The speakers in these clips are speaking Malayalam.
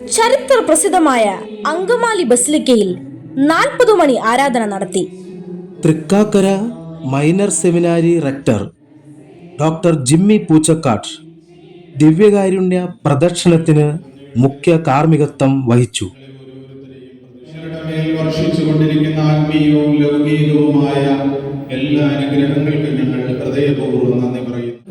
ചരിത്ര പ്രസിദ്ധമായ അങ്കമാലി ബസിലിക്കയിൽ നാൽപ്പത് മണി ആരാധന നടത്തി. Thrikkakara minor seminary rector doctor Jimmy Poochakkattu ദിവ്യകാരുണ്യ പ്രദക്ഷിണത്തിന് മുഖ്യ കാർമ്മികത്വം വഹിച്ചു. വർഷിച്ചുകൊണ്ടിരിക്കുന്ന ആത്മീയവും ലൗകികവുമായ എല്ലാ അനുഗ്രഹങ്ങൾക്കും ഞങ്ങൾ ഹൃദയപൂർവം നന്ദി പറയുന്നു.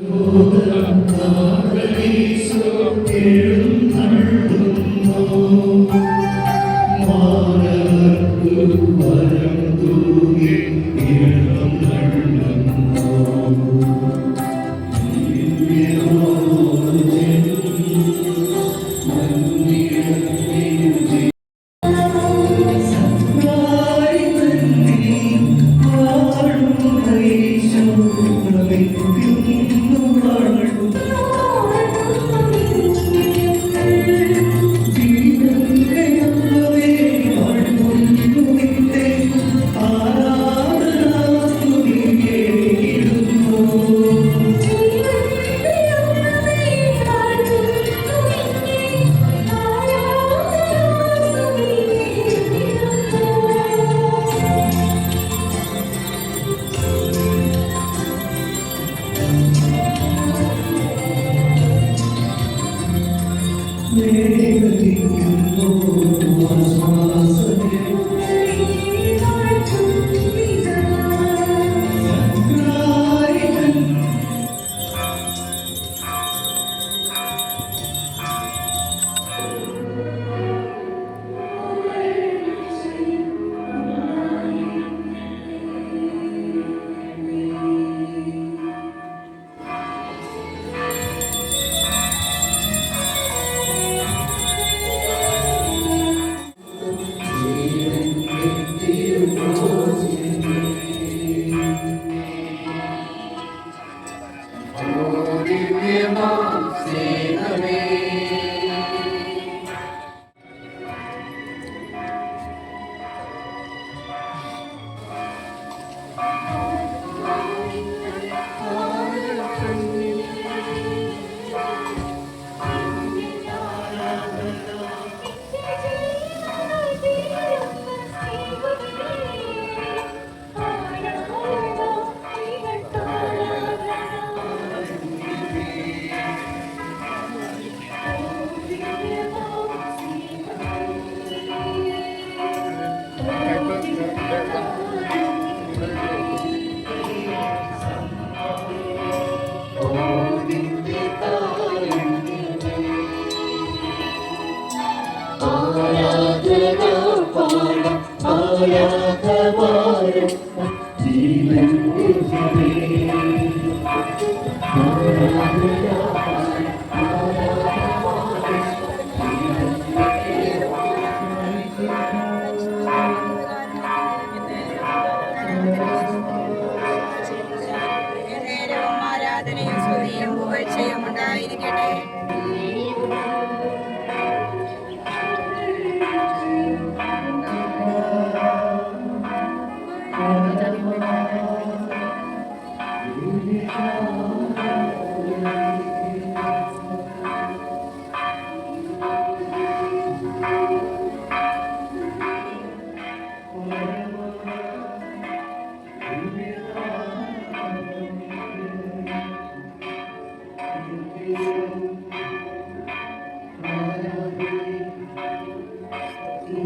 നേരവും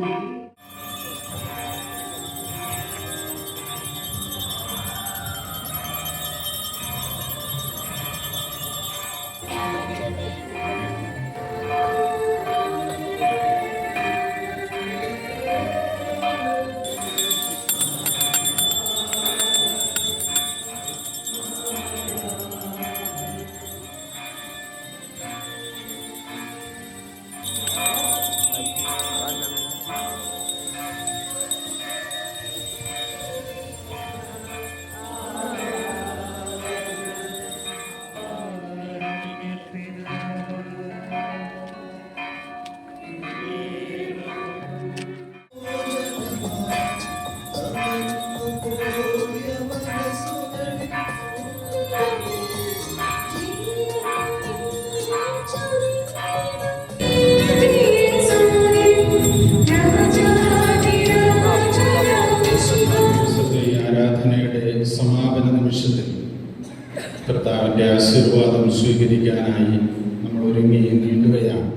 Yeah. കർത്താവിന്റെ ആശീർവാദം സ്വീകരിക്കാനായി നമ്മൾ ഒരുങ്ങി നീട്ടുകയാണ്